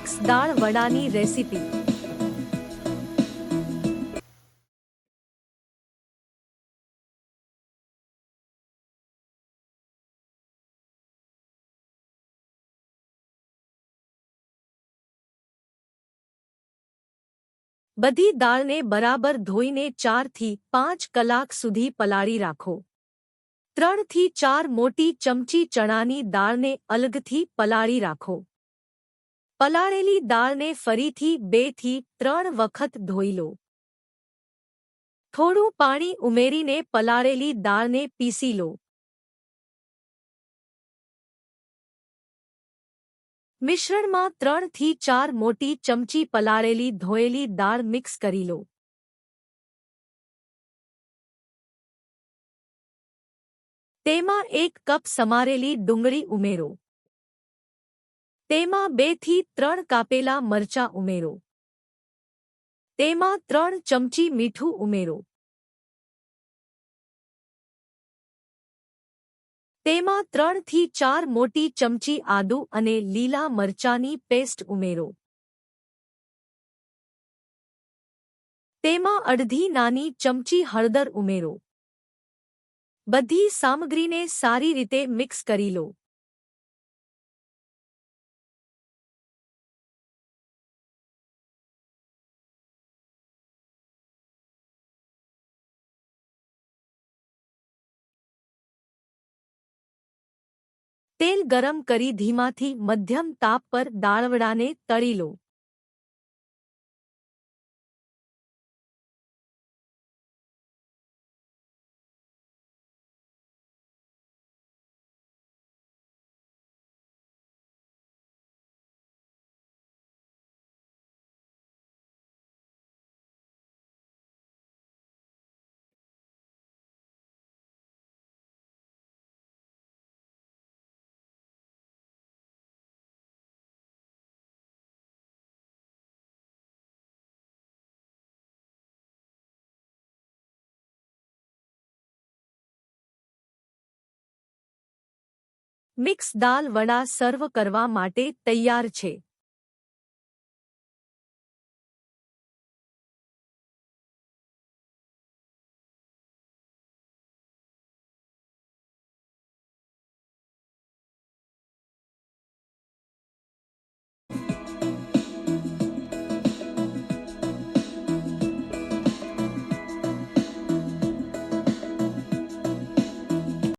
Mix દાળ વડાની recipe બધી દાળને બરાબર ધોઈને ચારથી પાંચ કલાક સુધી પલાળી રાખો ત્રણથી ચાર મોટી ચમચી ચણાની દાળને અલગથી પલાળી રાખો પલાળેલી દાળને ફરીથી બેથી ત્રણ વખત ધોઈ લો થોડું પાણી ઉમેરીને પલાળેલી દાળને પીસી લો મિશ્રણમાં ત્રણથી ચાર મોટી ચમચી પલાળેલી ધોયેલી દાળ મિક્સ કરી લો તેમાં એક કપ સમારેલી ડુંગળી ઉમેરો તેમાં બેથી ત્રણ કાપેલા મરચાં ઉમેરો. તેમાં ત્રણ ચમચી મીઠું ઉમેરો. તેમાં ત્રણથી ચાર મોટી ચમચી આદુ અને લીલા મરચાની પેસ્ટ ઉમેરો. તેમાં અડધી નાની ચમચી હળદર ઉમેરો. બધી સામગ્રીને સારી રીતે મિક્સ કરી લો. તેલ ગરમ કરી ધીમાથી મધ્યમ તાપ પર દાળવડાને તળી લો. મિક્સ દાલ વડા સર્વ કરવા માટે તૈયાર છે.